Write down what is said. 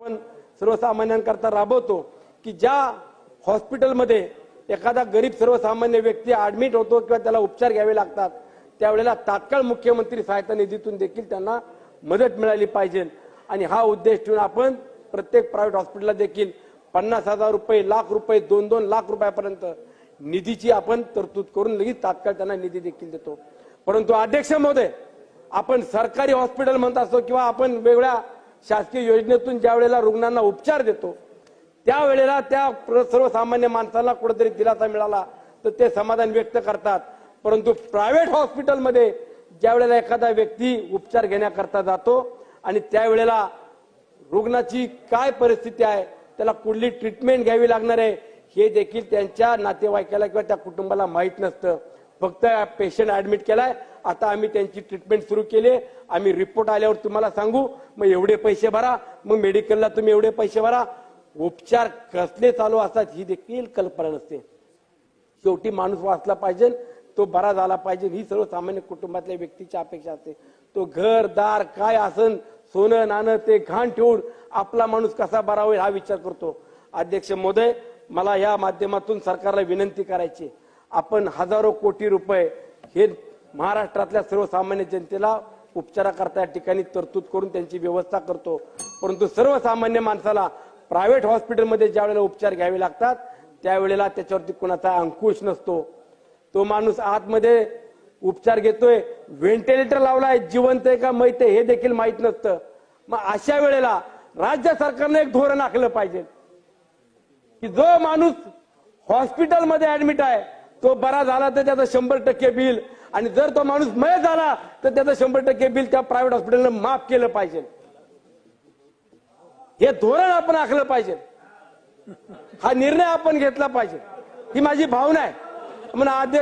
आपण सर्वसामान्यांकरता राबवतो की ज्या हॉस्पिटलमध्ये एखादा गरीब सर्वसामान्य व्यक्ती ऍडमिट होतो किंवा त्याला उपचार घ्यावे लागतात त्यावेळेला तात्काळ मुख्यमंत्री सहायता निधीतून देखील त्यांना मदत मिळाली पाहिजे. आणि हा उद्देश ठेवून आपण प्रत्येक प्रायव्हेट हॉस्पिटलला देखील पन्नास हजार रुपये लाख रुपये दोन दोन लाख रुपयापर्यंत निधीची आपण तरतूद करून लगेच तात्काळ त्यांना निधी देखील देतो. परंतु अध्यक्ष महोदय आपण सरकारी हॉस्पिटल म्हणत असतो किंवा आपण वेगळ्या शासकीय योजनेतून ज्या वेळेला रुग्णांना उपचार देतो त्यावेळेला त्या सर्वसामान्य माणसाला कुठेतरी दिलासा मिळाला तर ते समाधान व्यक्त करतात. परंतु प्रायव्हेट हॉस्पिटलमध्ये ज्या वेळेला एखादा व्यक्ती उपचार घेण्याकरता जातो आणि त्यावेळेला रुग्णाची काय परिस्थिती आहे त्याला कुठली ट्रीटमेंट घ्यावी लागणार आहे हे देखील त्यांच्या नातेवाईकाला किंवा त्या कुटुंबाला माहीत नसतं. फक्त पेशंट ऍडमिट केलाय. आता आम्ही त्यांची ट्रीटमेंट सुरू केली. आम्ही रिपोर्ट आल्यावर तुम्हाला सांगू. मग एवढे पैसे भरा. मग मेडिकलला तुम्ही एवढे पैसे भरा. उपचार कसले चालू असतात ही देखील कल्पना नसते. शेवटी माणूस वाचला पाहिजे. तो बरा झाला पाहिजे. ही सर्वसामान्य कुटुंबातल्या व्यक्तीची अपेक्षा असते. तो घर दार काय असन सोनं नाणं ते घाण ठेवून आपला माणूस कसा बरा होईल हा विचार करतो. अध्यक्ष मोदय मला या माध्यमातून सरकारला विनंती करायची आपण हजारो कोटी रुपये हे महाराष्ट्रातल्या सर्वसामान्य जनतेला उपचाराकरता या ठिकाणी तरतूद करून त्यांची व्यवस्था करतो. परंतु सर्वसामान्य माणसाला प्रायव्हेट हॉस्पिटलमध्ये ज्या वेळेला उपचार घ्यावे लागतात त्यावेळेला त्याच्यावरती कोणाचा अंकुश नसतो. तो माणूस आतमध्ये उपचार घेतोय व्हेंटिलेटर लावलाय जिवंत आहे का मैत आहे हे देखील माहीत नसतं. मग अशा वेळेला राज्य सरकारनं एक धोरण आखलं पाहिजे. की जो माणूस हॉस्पिटलमध्ये ऍडमिट आहे तो बरा झाला तर त्याचं शंभर टक्के बिल. आणि जर तो माणूस मय झाला तर त्याचं शंभर टक्के बिल त्या प्रायव्हेट हॉस्पिटलनं माफ केलं पाहिजे. हे धोरण आपण आखलं पाहिजे. हा निर्णय आपण घेतला पाहिजे. ही माझी भावना आहे. म्हणून अध्यक्ष